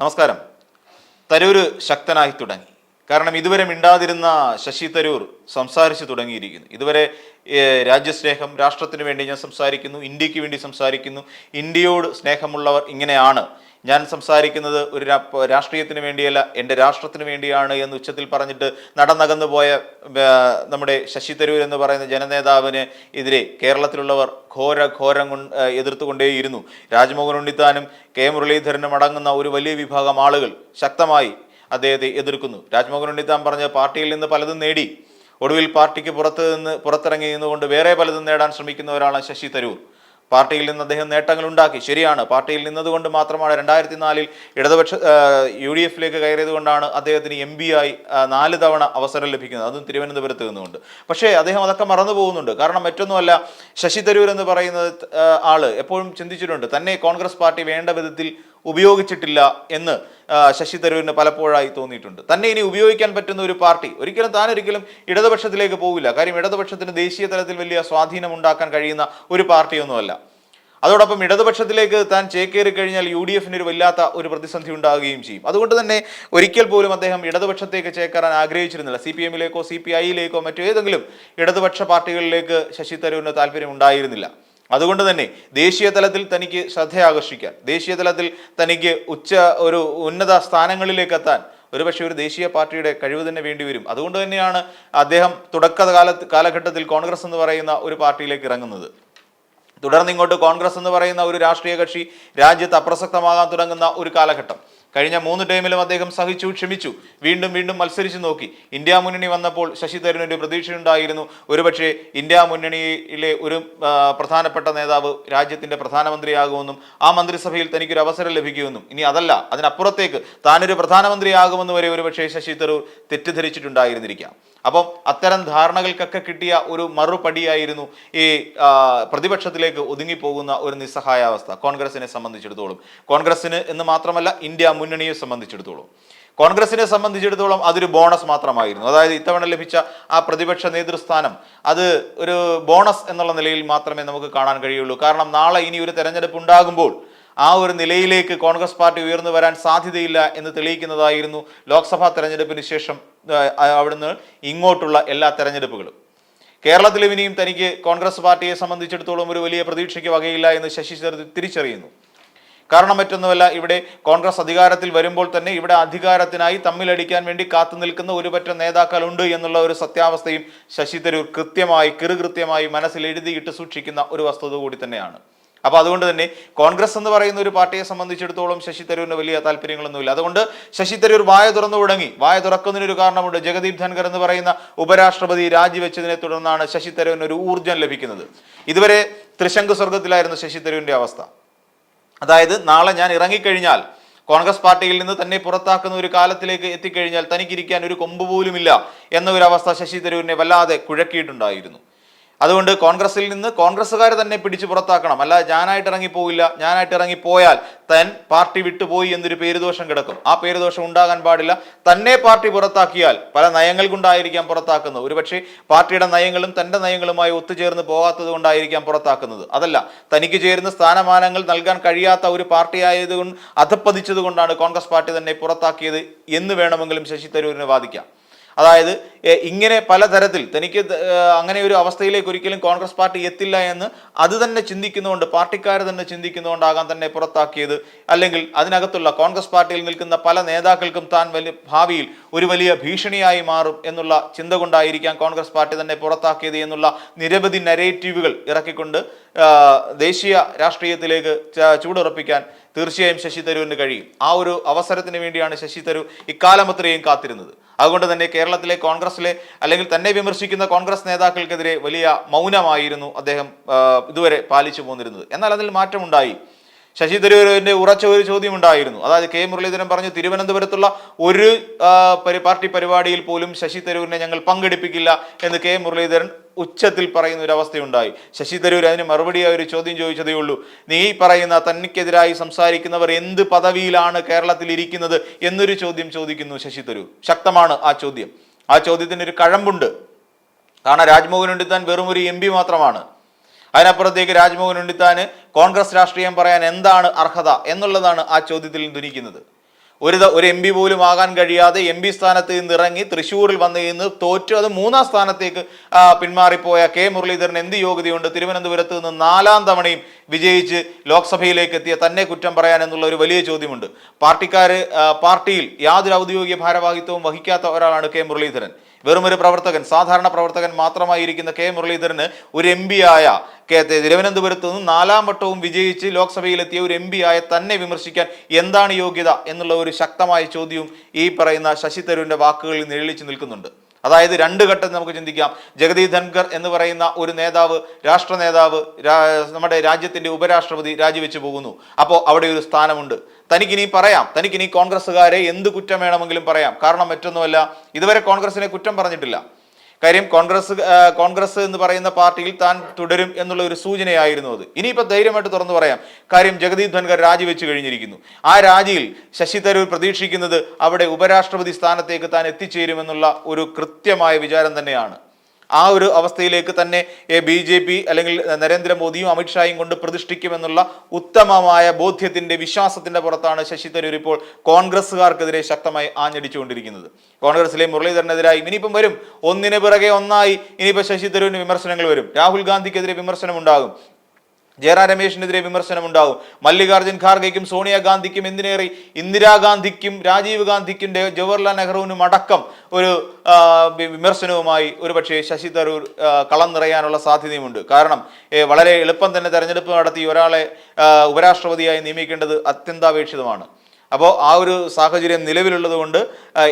നമസ്കാരം. തരൂര് ശക്തനായി തുടങ്ങി. കാരണം ഇതുവരെ മിണ്ടാതിരുന്ന ശശി തരൂർ സംസാരിച്ചു തുടങ്ങിയിരിക്കുന്നു. ഇതുവരെ രാജ്യസ്നേഹം രാഷ്ട്രത്തിന് വേണ്ടി ഞാൻ സംസാരിക്കുന്നു ഇന്ത്യയ്ക്ക് വേണ്ടി സംസാരിക്കുന്നു ഇന്ത്യയോട് സ്നേഹമുള്ളവർ ഇങ്ങനെയാണ്. ഞാൻ സംസാരിക്കുന്നത് ഒരു രാഷ്ട്രീയത്തിന് വേണ്ടിയല്ല എന്റെ രാഷ്ട്രത്തിന് വേണ്ടിയാണ് എന്ന് ഉച്ചത്തിൽ പറഞ്ഞിട്ട് നടന്നകന്നു പോയ നമ്മുടെ ശശി തരൂർ എന്ന് പറയുന്ന ജനനേതാവിന് എതിരെ കേരളത്തിലുള്ളവർ ഘോര ഘോരം എതിർത്തുകൊണ്ടേയിരുന്നു. രാജ്മോഹൻ ഉണ്ണിത്താനും കെ. മുരളീധരനും അടങ്ങുന്ന ഒരു വലിയ വിഭാഗം ആളുകൾ ശക്തമായി അദ്ദേഹത്തെ എതിർക്കുന്നു. രാജ്മോഹൻ ഉണ്ണിത്താൻ പറഞ്ഞ പാർട്ടിയിൽ നിന്ന് പലതും നേടി. ഒടുവിൽ പാർട്ടിക്ക് പുറത്ത് നിന്ന് പുറത്തിറങ്ങി നിന്നുകൊണ്ട് വേറെ പലതും നേടാൻ ശ്രമിക്കുന്നവരാണ് ശശി തരൂർ. പാർട്ടിയിൽ നിന്ന് അദ്ദേഹം നേട്ടങ്ങൾ ഉണ്ടാക്കി. ശരിയാണ്. പാർട്ടിയിൽ നിന്നതുകൊണ്ട് മാത്രമാണ് രണ്ടായിരത്തി നാലിൽ ഇടതുപക്ഷ യു ഡി എഫിലേക്ക് കയറിയത് കൊണ്ടാണ് അദ്ദേഹത്തിന് എം പി ആയി നാല് തവണ അവസരം ലഭിക്കുന്നത്. അതും തിരുവനന്തപുരത്ത് നിന്നുകൊണ്ട്. പക്ഷേ അദ്ദേഹം അതൊക്കെ മറന്നു പോകുന്നുണ്ട്. കാരണം മറ്റൊന്നുമല്ല ശശി തരൂർ എന്ന് പറയുന്ന ആൾ എപ്പോഴും ചിന്തിച്ചിട്ടുണ്ട്. തന്നെ കോൺഗ്രസ് പാർട്ടി വേണ്ട വിധത്തിൽ ഉപയോഗിച്ചിട്ടില്ല എന്ന് ശശി തരൂരിന് പലപ്പോഴായി തോന്നിയിട്ടുണ്ട്. തന്നെ ഇനി ഉപയോഗിക്കാൻ പറ്റുന്ന ഒരു പാർട്ടി ഒരിക്കലും താൻ ഒരിക്കലും ഇടതുപക്ഷത്തിലേക്ക് പോകില്ല കാര്യം ഇടതുപക്ഷത്തിന് ദേശീയ തലത്തിൽ വലിയ സ്വാധീനം ഉണ്ടാക്കാൻ കഴിയുന്ന ഒരു പാർട്ടിയൊന്നുമല്ല. അതോടൊപ്പം ഇടതുപക്ഷത്തിലേക്ക് താൻ ചേക്കേറി കഴിഞ്ഞാൽ യു ഡി എഫിന് ഒരു വല്ലാത്ത ഒരു പ്രതിസന്ധി ഉണ്ടാകുകയും ചെയ്യും. അതുകൊണ്ട് തന്നെ ഒരിക്കൽ പോലും അദ്ദേഹം ഇടതുപക്ഷത്തേക്ക് ചേക്കേറാൻ ആഗ്രഹിച്ചിരുന്നില്ല. സി പി എമ്മിലേക്കോ സി പി ഐയിലേക്കോ മറ്റോ ഏതെങ്കിലും ഇടതുപക്ഷ പാർട്ടികളിലേക്ക് ശശി തരൂരിന് താല്പര്യം ഉണ്ടായിരുന്നില്ല അതുകൊണ്ട് തന്നെ ദേശീയ തലത്തിൽ തനിക്ക് ശ്രദ്ധയാകർഷിക്കാൻ ദേശീയ തലത്തിൽ തനിക്ക് ഉച്ച ഒരു ഉന്നത സ്ഥാനങ്ങളിലേക്ക് എത്താൻ ഒരുപക്ഷെ ഒരു ദേശീയ പാർട്ടിയുടെ കഴിവ് തന്നെ വേണ്ടി വരും. അതുകൊണ്ട് തന്നെയാണ് അദ്ദേഹം തുടക്ക കാലത്ത് കാലഘട്ടത്തിൽ കോൺഗ്രസ് എന്ന് പറയുന്ന ഒരു പാർട്ടിയിലേക്ക് ഇറങ്ങുന്നത്. തുടർന്ന് ഇങ്ങോട്ട് കോൺഗ്രസ് എന്ന് പറയുന്ന ഒരു രാഷ്ട്രീയ കക്ഷി രാജ്യത്ത് അപ്രസക്തമാകാൻ തുടങ്ങുന്ന ഒരു കാലഘട്ടം. കഴിഞ്ഞ മൂന്ന് ടൈമിലും അദ്ദേഹം സഹിച്ചു ക്ഷമിച്ചു. വീണ്ടും വീണ്ടും മത്സരിച്ചു നോക്കി. ഇന്ത്യ മുന്നണി വന്നപ്പോൾ ശശി തരൂരിന് പ്രതീക്ഷയുണ്ടായിരുന്നു. ഒരുപക്ഷെ ഇന്ത്യ മുന്നണിയിലെ ഒരു പ്രധാനപ്പെട്ട നേതാവ് രാജ്യത്തിന്റെ പ്രധാനമന്ത്രിയാകുമെന്നും ആ മന്ത്രിസഭയിൽ തനിക്കൊരു അവസരം ലഭിക്കുമെന്നും. ഇനി അതല്ല അതിനപ്പുറത്തേക്ക് താനൊരു പ്രധാനമന്ത്രിയാകുമെന്ന് വരെ ഒരുപക്ഷെ ശശി തരൂർ തെറ്റിദ്ധരിച്ചിട്ടുണ്ടായിരുന്നിരിക്കാം. അപ്പം അത്തരം ധാരണകൾക്കൊക്കെ കിട്ടിയ ഒരു മറുപടിയായിരുന്നു ഈ പ്രതിപക്ഷത്തിലേക്ക് ഒതുങ്ങിപ്പോകുന്ന ഒരു നിസ്സഹായാവസ്ഥ കോൺഗ്രസിനെ സംബന്ധിച്ചിടത്തോളം. കോൺഗ്രസിന് എന്ന് മാത്രമല്ല ഇന്ത്യ മുന്നണിയെ സംബന്ധിച്ചിടത്തോളം. കോൺഗ്രസിനെ സംബന്ധിച്ചിടത്തോളം അതൊരു ബോണസ് മാത്രമായിരുന്നു. അതായത് ഇത്തവണ ലഭിച്ച ആ പ്രതിപക്ഷ നേതൃസ്ഥാനം അത് ഒരു ബോണസ് എന്നുള്ള നിലയിൽ മാത്രമേ നമുക്ക് കാണാൻ കഴിയുള്ളൂ. കാരണം നാളെ ഇനി ഒരു തെരഞ്ഞെടുപ്പ് ഉണ്ടാകുമ്പോൾ ആ ഒരു നിലയിലേക്ക് കോൺഗ്രസ് പാർട്ടി ഉയർന്നു വരാൻ സാധ്യതയില്ല എന്ന് തെളിയിക്കുന്നതായിരുന്നു ലോക്സഭാ തെരഞ്ഞെടുപ്പിന് ശേഷം അവിടുന്ന് ഇങ്ങോട്ടുള്ള എല്ലാ തെരഞ്ഞെടുപ്പുകളും. കേരളത്തിലും ഇനിയും തനിക്ക് കോൺഗ്രസ് പാർട്ടിയെ സംബന്ധിച്ചിടത്തോളം ഒരു വലിയ പ്രതീക്ഷയ്ക്ക് വകയില്ല എന്ന് ശശി തിരിച്ചറിയുന്നു. കാരണം മറ്റൊന്നുമല്ല ഇവിടെ കോൺഗ്രസ് അധികാരത്തിൽ വരുമ്പോൾ തന്നെ ഇവിടെ അധികാരത്തിനായി തമ്മിലടിക്കാൻ വേണ്ടി കാത്തു നിൽക്കുന്ന ഒരുപറ്റ നേതാക്കളുണ്ട് എന്നുള്ള ഒരു സത്യാവസ്ഥയും ശശി തരൂർ കൃത്യമായി കിറുകൃത്യമായി മനസ്സിൽ എഴുതിയിട്ട് സൂക്ഷിക്കുന്ന ഒരു വസ്തുത കൂടി തന്നെയാണ്. അപ്പൊ അതുകൊണ്ട് തന്നെ കോൺഗ്രസ് എന്ന് പറയുന്ന ഒരു പാർട്ടിയെ സംബന്ധിച്ചിടത്തോളം ശശി തരൂരിന് വലിയ താല്പര്യങ്ങളൊന്നുമില്ല. അതുകൊണ്ട് ശശി തരൂർ വായ തുറന്നു തുടങ്ങി വായ തുറക്കുന്നതിനൊരു കാരണമുണ്ട്. ജഗദീപ് ധൻഖർ എന്ന് പറയുന്ന ഉപരാഷ്ട്രപതി രാജിവെച്ചതിനെ തുടർന്നാണ് ശശി തരൂരിന് ഒരു ഊർജം ലഭിക്കുന്നത്. ഇതുവരെ ത്രിശങ്കു സ്വർഗത്തിലായിരുന്നു ശശി തരൂരിന്റെ അവസ്ഥ. അതായത് നാളെ ഞാൻ ഇറങ്ങിക്കഴിഞ്ഞാൽ കോൺഗ്രസ് പാർട്ടിയിൽ നിന്ന് തന്നെ പുറത്താക്കുന്ന ഒരു കാലത്തിലേക്ക് എത്തിക്കഴിഞ്ഞാൽ തനിക്കിരിക്കാൻ ഒരു കൊമ്പ് പോലുമില്ല എന്ന ഒരു അവസ്ഥ ശശി തരൂരിനെ വല്ലാതെ കുഴക്കിയിട്ടുണ്ടായിരുന്നു. അതുകൊണ്ട് കോൺഗ്രസിൽ നിന്ന് കോൺഗ്രസ്സുകാരെ തന്നെ പിടിച്ചു പുറത്താക്കണം. അല്ല ഞാനായിട്ട് ഇറങ്ങിപ്പോയില്ല ഞാനായിട്ട് ഇറങ്ങിപ്പോയാൽ തൻ പാർട്ടി വിട്ടുപോയി എന്നൊരു പേരുദോഷം കിടക്കും. ആ പേരുദോഷം ഉണ്ടാകാൻ പാടില്ല. തന്നെ പാർട്ടി പുറത്താക്കിയാൽ പല നയങ്ങൾ കൊണ്ടായിരിക്കാം പുറത്താക്കുന്നത്. ഒരുപക്ഷെ പാർട്ടിയുടെ നയങ്ങളും തന്റെ നയങ്ങളുമായി ഒത്തുചേർന്ന് പോകാത്തത് കൊണ്ടായിരിക്കാം പുറത്താക്കുന്നത്. അതല്ല തനിക്ക് ചേരുന്ന സ്ഥാനമാനങ്ങൾ നൽകാൻ കഴിയാത്ത ഒരു പാർട്ടി ആയതുകൊണ്ട് അധപ്പതിച്ചത് കൊണ്ടാണ് കോൺഗ്രസ് പാർട്ടി തന്നെ പുറത്താക്കിയത് എന്ന് വേണമെങ്കിലും ശശി തരൂരിനെ വാദിക്കാം. അതായത് ഇങ്ങനെ പലതരത്തിൽ തനിക്ക് അങ്ങനെ ഒരു അവസ്ഥയിലേക്ക് ഒരിക്കലും കോൺഗ്രസ് പാർട്ടി എത്തില്ല എന്ന് അത് തന്നെ ചിന്തിക്കുന്നതുകൊണ്ട് പാർട്ടിക്കാർ തന്നെ ചിന്തിക്കുന്നതുകൊണ്ടാകാൻ തന്നെ പുറത്താക്കിയത്. അല്ലെങ്കിൽ അതിനകത്തുള്ള കോൺഗ്രസ് പാർട്ടിയിൽ നിൽക്കുന്ന പല നേതാക്കൾക്കും താൻ വലിയ ഭാവിയിൽ ഒരു വലിയ ഭീഷണിയായി മാറും എന്നുള്ള ചിന്ത കൊണ്ടായിരിക്കാം കോൺഗ്രസ് പാർട്ടി തന്നെ പുറത്താക്കിയത് എന്നുള്ള നിരവധി നരേറ്റീവുകൾ ഇറക്കിക്കൊണ്ട് ദേശീയ രാഷ്ട്രീയത്തിലേക്ക് ചൂടുറപ്പിക്കാൻ തീർച്ചയായും ശശി തരൂരിന് കഴിയും. ആ ഒരു അവസരത്തിന് വേണ്ടിയാണ് ശശി തരൂർ ഇക്കാലം അത്രയും കാത്തിരുന്നത്. അതുകൊണ്ട് തന്നെ കേരളത്തിലെ കോൺഗ്രസിലെ അല്ലെങ്കിൽ തന്നെ വിമർശിക്കുന്ന കോൺഗ്രസ് നേതാക്കൾക്കെതിരെ വലിയ മൗനമായിരുന്നു അദ്ദേഹം ഇതുവരെ പാലിച്ചു പോന്നിരുന്നത്. എന്നാൽ അതിൽ മാറ്റമുണ്ടായി. ശശി തരൂരിന്റെ ഉറച്ച ഒരു ചോദ്യം ഉണ്ടായിരുന്നു അതായത് കെ മുരളീധരൻ പറഞ്ഞു തിരുവനന്തപുരത്തുള്ള ഒരു പാർട്ടി പരിപാടിയിൽ പോലും ശശി തരൂരിനെ ഞങ്ങൾ പങ്കെടുപ്പിക്കില്ല എന്ന് കെ മുരളീധരൻ ഉച്ചത്തിൽ പറയുന്ന ഒരു അവസ്ഥയുണ്ടായി. ശശി തരൂർ അതിന് മറുപടിയായി ഒരു ചോദ്യം ചോദിച്ചതേ ഉള്ളൂ. നീ പറയുന്ന തനിക്കെതിരായി സംസാരിക്കുന്നവർ എന്ത് പദവിയിലാണ് കേരളത്തിൽ ഇരിക്കുന്നത്? എന്നൊരു ചോദ്യം ചോദിക്കുന്നു ശശി തരൂർ. ശക്തമാണ് ആ ചോദ്യം. ആ ചോദ്യത്തിന് ഒരു കഴമ്പുണ്ട്. കാരണം രാജ്മോഹൻ ഉണ്ണിത്താൻ വെറും ഒരു എം മാത്രമാണ്. അതിനപ്പുറത്തേക്ക് രാജ്മോഹൻ ഉണ്ണിത്താന് കോൺഗ്രസ് രാഷ്ട്രീയം പറയാൻ എന്താണ് അർഹത എന്നുള്ളതാണ് ആ ചോദ്യത്തിൽ ധനിക്കുന്നത് ഒരു ഒരു എം പി പോലും ആകാൻ കഴിയാതെ എം പി സ്ഥാനത്ത് നിന്ന് ഇറങ്ങി തൃശ്ശൂരിൽ വന്ന് നിന്ന് തോറ്റു. അത് മൂന്നാം സ്ഥാനത്തേക്ക് പിന്മാറിപ്പോയ കെ. മുരളീധരൻ എന്ത് യോഗ്യതയുണ്ട്? തിരുവനന്തപുരത്ത് നിന്ന് നാലാം തവണയും വിജയിച്ച് ലോക്സഭയിലേക്ക് എത്തിയ തന്നെ കുറ്റം പറയാൻ എന്നുള്ള ഒരു വലിയ ചോദ്യമുണ്ട്. പാർട്ടിക്കാര് പാർട്ടിയിൽ യാതൊരു ഔദ്യോഗിക ഭാരവാഹിത്വവും വഹിക്കാത്ത ഒരാളാണ് കെ. മുരളീധരൻ. വെറും ഒരു പ്രവർത്തകൻ സാധാരണ പ്രവർത്തകൻ മാത്രമായിരിക്കുന്ന കെ മുരളീധരന് ഒരു എം പി ആയ കെ തിരുവനന്തപുരത്ത് നിന്ന് നാലാം വട്ടവും വിജയിച്ച് ലോക്സഭയിലെത്തിയ ഒരു എം പി ആയ തന്നെ വിമർശിക്കാൻ എന്താണ് യോഗ്യത എന്നുള്ള ഒരു ശക്തമായ ചോദ്യവും ഈ പറയുന്ന ശശി തരൂരിന്റെ വാക്കുകളിൽ നിഴലിച്ചു നിൽക്കുന്നുണ്ട്. അതായത് രണ്ട് ഘട്ടം നമുക്ക് ചിന്തിക്കാം. ജഗതി ധൻഖർ എന്ന് പറയുന്ന ഒരു നേതാവ് രാഷ്ട്ര നേതാവ് നമ്മുടെ രാജ്യത്തിന്റെ ഉപരാഷ്ട്രപതി രാജിവെച്ചു പോകുന്നു. അപ്പോൾ അവിടെ ഒരു സ്ഥാനമുണ്ട്. തനിക്കിനി പറയാം. തനിക്കിനി കോൺഗ്രസ്സുകാരെ എന്ത് കുറ്റം വേണമെങ്കിലും പറയാം. കാരണം മറ്റൊന്നുമല്ല ഇതുവരെ കോൺഗ്രസിനെ കുറ്റം പറഞ്ഞിട്ടില്ല. കാര്യം കോൺഗ്രസ് കോൺഗ്രസ് എന്ന് പറയുന്ന പാർട്ടിയിൽ താൻ തുടരും എന്നുള്ള ഒരു സൂചനയായിരുന്നു അത്. ഇനിയിപ്പോൾ ധൈര്യമായിട്ട് തുറന്നു പറയാം. കാര്യം ജഗദീപ് ധൻഖർ രാജിവെച്ച് കഴിഞ്ഞിരിക്കുന്നു. ആ രാജിയിൽ ശശി തരൂർ പ്രതീക്ഷിക്കുന്നത് അവിടെ ഉപരാഷ്ട്രപതി സ്ഥാനത്തേക്ക് താൻ എത്തിച്ചേരുമെന്നുള്ള ഒരു കൃത്യമായ വിചാരം തന്നെയാണ്. ആ ഒരു അവസ്ഥയിലേക്ക് തന്നെ ബി ജെ പി അല്ലെങ്കിൽ നരേന്ദ്രമോദിയും അമിത്ഷായും കൊണ്ട് പ്രതിഷ്ഠിക്കുമെന്നുള്ള ഉത്തമമായ ബോധ്യത്തിന്റെ വിശ്വാസത്തിന്റെ പുറത്താണ് ശശി തരൂർ ഇപ്പോൾ കോൺഗ്രസ്സുകാർക്കെതിരെ ശക്തമായി ആഞ്ഞടിച്ചുകൊണ്ടിരിക്കുന്നത്. കോൺഗ്രസിലെ മുരളീധരനെതിരായി ഇനിയിപ്പം വരും. ഒന്നിന് പിറകെ ഒന്നായി ഇനിയിപ്പോൾ ശശി തരൂരിന് വിമർശനങ്ങൾ വരും. രാഹുൽ ഗാന്ധിക്കെതിരെ വിമർശനം ഉണ്ടാകും ജയറാം രമേശിനെതിരെ വിമർശനമുണ്ടാവും. മല്ലികാർജുൻ ഖാർഗെക്കും സോണിയാഗാന്ധിക്കും എന്തിനേറെ ഇന്ദിരാഗാന്ധിക്കും രാജീവ് ഗാന്ധിക്കും ജവഹർലാൽ നെഹ്റുവിനും അടക്കം ഒരു വിമർശനവുമായി ഒരുപക്ഷെ ശശി തരൂർ കളം നിറയാനുള്ള സാധ്യതയുമുണ്ട്. കാരണം വളരെ എളുപ്പം തന്നെ തെരഞ്ഞെടുപ്പ് നടത്തി ഒരാളെ ഉപരാഷ്ട്രപതിയായി നിയമിക്കേണ്ടത് അത്യന്താപേക്ഷിതമാണ്. അപ്പോൾ ആ ഒരു സാഹചര്യം നിലവിലുള്ളത് കൊണ്ട്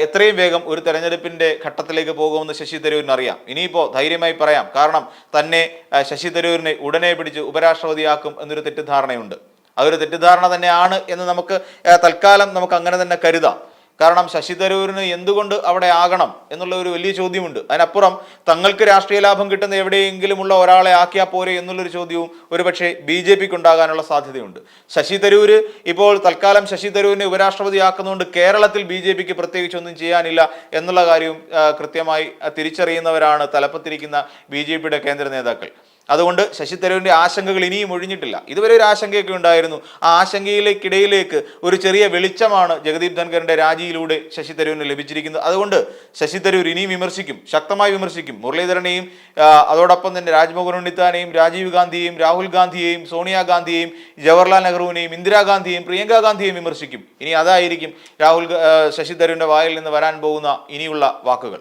എത്രയും വേഗം ഒരു തെരഞ്ഞെടുപ്പിന്റെ ഘട്ടത്തിലേക്ക് പോകുമെന്ന് ശശി തരൂരിന് അറിയാം. ഇനിയിപ്പോൾ ധൈര്യമായി പറയാം. കാരണം തന്നെ ശശി തരൂരിനെ ഉടനെ പിടിച്ച് ഉപരാഷ്ട്രപതിയാക്കും എന്നൊരു തെറ്റിദ്ധാരണയുണ്ട്. അതൊരു തെറ്റിദ്ധാരണ തന്നെയാണ് എന്ന് നമുക്ക് തൽക്കാലം നമുക്ക് അങ്ങനെ തന്നെ കരുതാം. കാരണം ശശി തരൂരിന് എന്തുകൊണ്ട് അവിടെ ആകണം എന്നുള്ള ഒരു വലിയ ചോദ്യമുണ്ട്. അതിനപ്പുറം തങ്ങൾക്ക് രാഷ്ട്രീയ ലാഭം കിട്ടുന്ന എവിടെയെങ്കിലുമുള്ള ഒരാളെ ആക്കിയാൽ പോരെ എന്നുള്ളൊരു ചോദ്യവും ഒരുപക്ഷെ ബി ജെ പിക്ക് ഉണ്ടാകാനുള്ള സാധ്യതയുണ്ട്. ശശി തരൂര് ഇപ്പോൾ തൽക്കാലം ശശി തരൂരിനെ ഉപരാഷ്ട്രപതി ആക്കുന്നതുകൊണ്ട് കേരളത്തിൽ ബി ജെ പിക്ക് പ്രത്യേകിച്ച് ഒന്നും ചെയ്യാനില്ല എന്നുള്ള കാര്യവും കൃത്യമായി തിരിച്ചറിയുന്നവരാണ് തലപ്പത്തിരിക്കുന്ന ബി ജെ പിയുടെ കേന്ദ്ര നേതാക്കൾ. അതുകൊണ്ട് ശശി തരൂരിന്റെ ആശങ്കകൾ ഇനിയും ഒഴിഞ്ഞിട്ടില്ല. ഇതുവരെ ഒരു ആശങ്കയൊക്കെ ഉണ്ടായിരുന്നു. ആ ആശങ്കയിലേക്കിടയിലേക്ക് ഒരു ചെറിയ വെളിച്ചമാണ് ജഗദീപ് ധൻഖറിന്റെ രാജിയിലൂടെ ശശി തരൂരിന് ലഭിച്ചിരിക്കുന്നത്. അതുകൊണ്ട് ശശി തരൂർ ഇനിയും വിമർശിക്കും ശക്തമായി വിമർശിക്കും. മുരളീധരനെയും അതോടൊപ്പം തന്നെ രാജ്മോഹൻ ഉണ്ണിത്താനെയും രാജീവ് ഗാന്ധിയെയും രാഹുൽ ഗാന്ധിയെയും സോണിയാഗാന്ധിയെയും ജവഹർലാൽ നെഹ്റുവിനെയും ഇന്ദിരാഗാന്ധിയെയും പ്രിയങ്ക ഗാന്ധിയെയും വിമർശിക്കും. ഇനി അതായിരിക്കും രാഹുൽ ശശി തരൂരിന്റെ വായിൽ നിന്ന് വരാൻ പോകുന്ന ഇനിയുള്ള വാക്കുകൾ.